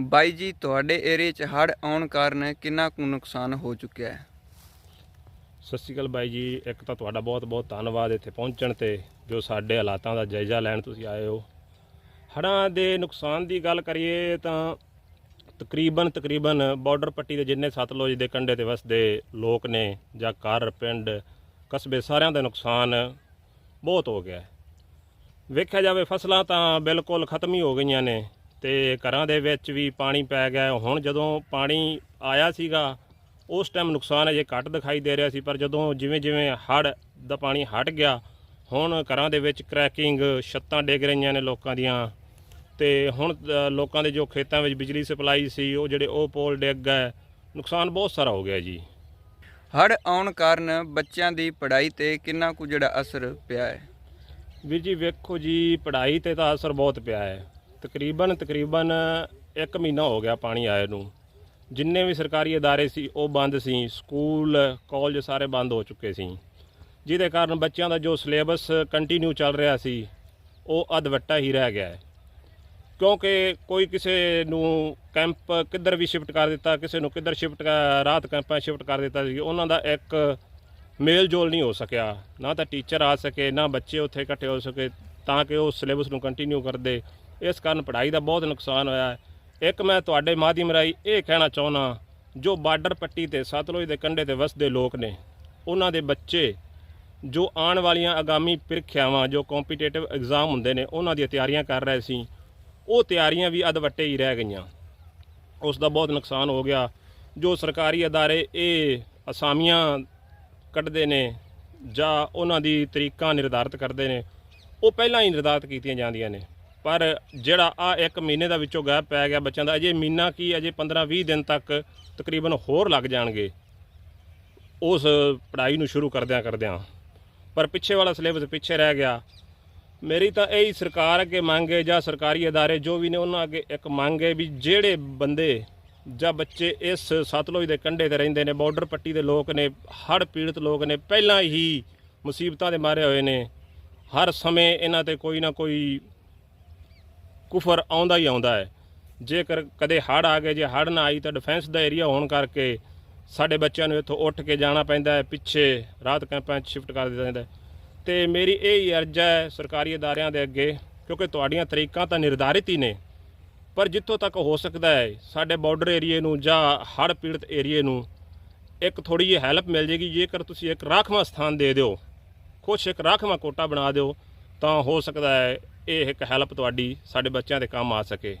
ਬਾਈ ਜੀ, ਤੁਹਾਡੇ ਏਰੀਏ 'ਚ ਹੜ੍ਹ ਆਉਣ ਕਾਰਨ ਕਿੰਨਾ ਕੁ ਨੁਕਸਾਨ ਹੋ ਚੁੱਕਿਆ ਹੈ? ਸਤਿ ਸ਼੍ਰੀ ਅਕਾਲ ਬਾਈ ਜੀ, ਇੱਕ ਤਾਂ ਤੁਹਾਡਾ ਬਹੁਤ ਬਹੁਤ ਧੰਨਵਾਦ ਇੱਥੇ ਪਹੁੰਚਣ ਤੇ, ਜੋ ਸਾਡੇ ਹਾਲਾਤਾਂ ਦਾ ਜਾਇਜ਼ਾ ਲੈਣ ਤੁਸੀਂ ਆਏ ਹੋ। ਹੜ੍ਹਾਂ ਦੇ ਨੁਕਸਾਨ ਦੀ ਗੱਲ ਕਰੀਏ ਤਾਂ ਤਕਰੀਬਨ ਤਕਰੀਬਨ ਬਾਰਡਰ ਪੱਟੀ ਦੇ ਜਿੰਨੇ ਸਤਲੁਜ ਦੇ ਕੰਢੇ ਤੇ ਵਸਦੇ ਲੋਕ ਨੇ ਜਾਂ ਘਰ, ਪਿੰਡ, ਕਸਬੇ, ਸਾਰਿਆਂ ਦਾ ਨੁਕਸਾਨ ਬਹੁਤ ਹੋ ਗਿਆ ਵੇਖਿਆ ਜਾਵੇ, ਫਸਲਾਂ ਤਾਂ ਬਿਲਕੁਲ ਖਤਮ ਹੀ ਹੋ ਗਈਆਂ ਨੇ। ਤੇ ਘਰਾਂ ਦੇ ਵਿੱਚ ਵੀ ਪਾਣੀ ਪੈ ਗਿਆ। ਹੁਣ ਜਦੋਂ ਪਾਣੀ ਆਇਆ ਸੀਗਾ ਉਸ ਟਾਈਮ ਨੁਕਸਾਨ ਅਜੇ ਘੱਟ ਦਿਖਾਈ ਦੇ ਰਿਹਾ ਸੀ ਪਰ ਜਦੋਂ ਜਿਵੇਂ ਜਿਵੇਂ ਹੜ੍ਹ ਦਾ ਪਾਣੀ ਹਟ ਗਿਆ ਹੁਣ ਘਰਾਂ ਦੇ ਵਿੱਚ ਕ੍ਰੈਕਿੰਗ ਛੱਤਾਂ ਡਿੱਗ ਰਹੀਆਂ ਨੇ ਲੋਕਾਂ ਦੀਆਂ। ਤੇ ਹੁਣ ਲੋਕਾਂ ਦੇ ਜੋ ਖੇਤਾਂ ਵਿੱਚ ਬਿਜਲੀ ਸਪਲਾਈ ਸੀ ਉਹ ਜਿਹੜੇ ਉਹ ਪੋਲ ਡਿੱਗ ਗਏ। ਨੁਕਸਾਨ ਬਹੁਤ ਸਾਰਾ ਹੋ ਗਿਆ ਜੀ। ਹੜ੍ਹ ਆਉਣ ਕਾਰਨ ਬੱਚਿਆਂ ਦੀ ਪੜ੍ਹਾਈ ਤੇ ਕਿੰਨਾ ਕੁ ਜਿਹੜਾ ਅਸਰ ਪਿਆ ਹੈ? ਵੀਰ ਜੀ ਵੇਖੋ ਜੀ ਪੜ੍ਹਾਈ ਤੇ ਤਾਂ ਅਸਰ ਬਹੁਤ ਪਿਆ ਹੈ। ਤਕਰੀਬਨ ਤਕਰੀਬਨ 1 ਮਹੀਨਾ ਹੋ ਗਿਆ ਪਾਣੀ ਆਏ ਨੂੰ। ਜਿੰਨੇ ਵੀ ਸਰਕਾਰੀ ਅਦਾਰੇ ਸੀ, ਉਹ ਬੰਦ ਸੀ। ਸਕੂਲ, ਕਾਲਜ ਸਾਰੇ ਬੰਦ ਹੋ ਚੁੱਕੇ ਸੀ। ਜਿਹਦੇ ਕਾਰਨ ਬੱਚਿਆਂ ਦਾ ਜੋ ਸਿਲੇਬਸ ਕੰਟੀਨਿਊ ਚੱਲ ਰਿਹਾ ਸੀ, ਉਹ ਅਧਵੱਟਾ ਹੀ ਰਹਿ ਗਿਆ ਕਿਉਂਕਿ ਕੋਈ ਕਿਸੇ ਨੂੰ ਕੈਂਪ ਕਿੱਧਰ ਵੀ ਸ਼ਿਫਟ ਕਰ ਦਿੱਤਾ, ਕਿਸੇ ਨੂੰ ਕਿੱਧਰ ਸ਼ਿਫਟ ਰਾਤ ਕੈਂਪਾਂ ਸ਼ਿਫਟ ਕਰ ਦਿੱਤਾ ਸੀ, ਉਹਨਾਂ ਦਾ ਇੱਕ ਮੇਲ ਜੋਲ ਨਹੀਂ ਹੋ ਸਕਿਆ। ਨਾ ਤਾਂ ਟੀਚਰ ਆ ਸਕੇ, ਨਾ ਬੱਚੇ ਉੱਥੇ ਇਕੱਠੇ ਹੋ ਸਕੇ, ਤਾਂ ਕਿ ਉਹ ਸਿਲੇਬਸ ਨੂੰ ਕੰਟੀਨਿਊ ਕਰਦੇ। ਇਸ ਕਾਰਨ ਪੜ੍ਹਾਈ ਦਾ ਬਹੁਤ ਨੁਕਸਾਨ ਹੋਇਆ ਹੈ। ਇੱਕ ਮੈਂ ਤੁਹਾਡੇ ਮਾਧਿਅਮ ਰਾਹੀਂ ਇਹ ਕਹਿਣਾ ਚਾਹੁੰਦਾ ਜੋ ਬਾਰਡਰ ਪੱਟੀ ਤੇ ਸਤਲੁਜ ਦੇ ਕੰਢੇ ਤੇ ਵਸਦੇ ਲੋਕ ਨੇ, ਉਹਨਾਂ ਦੇ ਬੱਚੇ ਜੋ ਆਉਣ ਵਾਲੀਆਂ ਆਗਾਮੀ ਪ੍ਰੀਖਿਆਵਾਂ, ਜੋ ਕੰਪੀਟੀਟਿਵ ਐਗਜ਼ਾਮ ਹੁੰਦੇ ਨੇ, ਉਹਨਾਂ ਦੀਆਂ ਤਿਆਰੀਆਂ ਕਰ ਰਹੇ ਸੀ, ਉਹ ਤਿਆਰੀਆਂ ਵੀ ਅਧਵੱਟੇ ਹੀ ਰਹਿ ਗਈਆਂ। ਉਸ ਦਾ ਬਹੁਤ ਨੁਕਸਾਨ ਹੋ ਗਿਆ। ਜੋ ਸਰਕਾਰੀ ਅਦਾਰੇ ਇਹ ਅਸਾਮੀਆਂ ਕੱਢਦੇ ਨੇ ਜਾਂ ਉਹਨਾਂ ਦੀ ਤਰੀਕਾਂ ਨਿਰਧਾਰਤ ਕਰਦੇ ਨੇ, ਉਹ ਪਹਿਲਾਂ ਹੀ ਨਿਰਧਾਰਤ ਕੀਤੀਆਂ ਜਾਂਦੀਆਂ ਨੇ। ਪਰ ਜਿਹੜਾ ਆ ਇੱਕ ਮਹੀਨੇ ਦਾ ਵਿੱਚੋਂ ਗੈਪ ਪੈ ਗਿਆ ਬੱਚਿਆਂ ਦਾ, ਅਜੇ ਮਹੀਨਾ ਕੀ, ਅਜੇ 15-20 ਦਿਨ ਤੱਕ ਤਕਰੀਬਨ ਹੋਰ ਲੱਗ ਜਾਣਗੇ। ਉਸ ਪੜ੍ਹਾਈ ਨੂੰ ਸ਼ੁਰੂ ਕਰਦਿਆਂ ਕਰਦਿਆਂ। ਪਰ ਪਿੱਛੇ ਵਾਲਾ ਸਿਲੇਬਸ ਪਿੱਛੇ ਰਹਿ ਗਿਆ। ਮੇਰੀ ਤਾਂ ਇਹੀ ਸਰਕਾਰ ਅੱਗੇ ਮੰਗ ਹੈ ਜਾਂ ਸਰਕਾਰੀ ਅਦਾਰੇ ਜੋ ਵੀ ਨੇ ਉਹਨਾਂ ਅੱਗੇ ਇੱਕ ਮੰਗ ਹੈ ਵੀ ਜਿਹੜੇ ਬੰਦੇ ਜਾਂ ਬੱਚੇ ਇਸ ਸਤਲੁਜ ਦੇ ਕੰਢੇ ਤੇ ਰਹਿੰਦੇ ਨੇ, ਬਾਰਡਰ ਪੱਟੀ ਦੇ ਲੋਕ ਨੇ, ਹੜ੍ਹ ਪੀੜਤ ਲੋਕ ਨੇ, ਪਹਿਲਾਂ ਹੀ ਮੁਸੀਬਤਾਂ ਦੇ ਮਾਰੇ ਹੋਏ ਨੇ। ਹਰ ਸਮੇਂ ਇਹਨਾਂ ਤੇ ਕੋਈ ਨਾ ਕੋਈ ਕੁਫਰ ਆਉਂਦਾ ਹੀ ਆਉਂਦਾ ਹੈ। ਜੇਕਰ ਕਦੇ ਹੜ੍ਹ ਆ ਗਏ, ਜੇ ਹੜ੍ਹ ਨਾ ਆਈ ਤਾਂ ਡਿਫੈਂਸ ਦਾ ਏਰੀਆ ਹੋਣ ਕਰਕੇ ਸਾਡੇ ਬੱਚਿਆਂ ਨੂੰ ਇੱਥੋਂ ਉੱਠ ਕੇ ਜਾਣਾ ਪੈਂਦਾ ਹੈ, ਪਿੱਛੇ ਰਾਤ ਕੈਂਪਾਂ 'ਚ ਸ਼ਿਫਟ ਕਰ ਦਿੱਤਾ ਜਾਂਦਾ ਹੈ। ਤੇ ਮੇਰੀ ਇਹ ਹੀ ਅਰਜ਼ ਹੈ ਸਰਕਾਰੀ ਅਦਾਰਿਆਂ ਦੇ ਅੱਗੇ, ਕਿਉਂਕਿ ਤੁਹਾਡੀਆਂ ਤਰੀਕਾਂ ਤਾਂ ਨਿਰਧਾਰਿਤ ਹੀ ਨੇ। ਪਰ ਜਿੱਥੋਂ ਤੱਕ ਹੋ ਸਕਦਾ ਹੈ, ਸਾਡੇ ਬਾਰਡਰ ਏਰੀਏ ਨੂੰ ਜਾਂ ਹੜ੍ਹ ਪੀੜਤ ਏਰੀਏ ਨੂੰ ਇੱਕ ਥੋੜੀ ਜਿਹੀ ਹੈਲਪ ਮਿਲ ਜੇਗੀ। ਜੇਕਰ ਤੁਸੀਂ ਇੱਕ ਰਾਖਵਾਂ ਸਥਾਨ ਦੇ ਦਿਓ, ਕੁਛ ਇੱਕ ਰਾਖਵਾਂ ਕੋਟਾ ਬਣਾ ਦਿਓ, ਤਾਂ ਹੋ ਸਕਦਾ ਹੈ ਇਹ ਇੱਕ ਹੈਲਪ ਤੁਹਾਡੀ ਸਾਡੇ ਬੱਚਿਆਂ ਦੇ ਕੰਮ ਆ ਸਕੇ।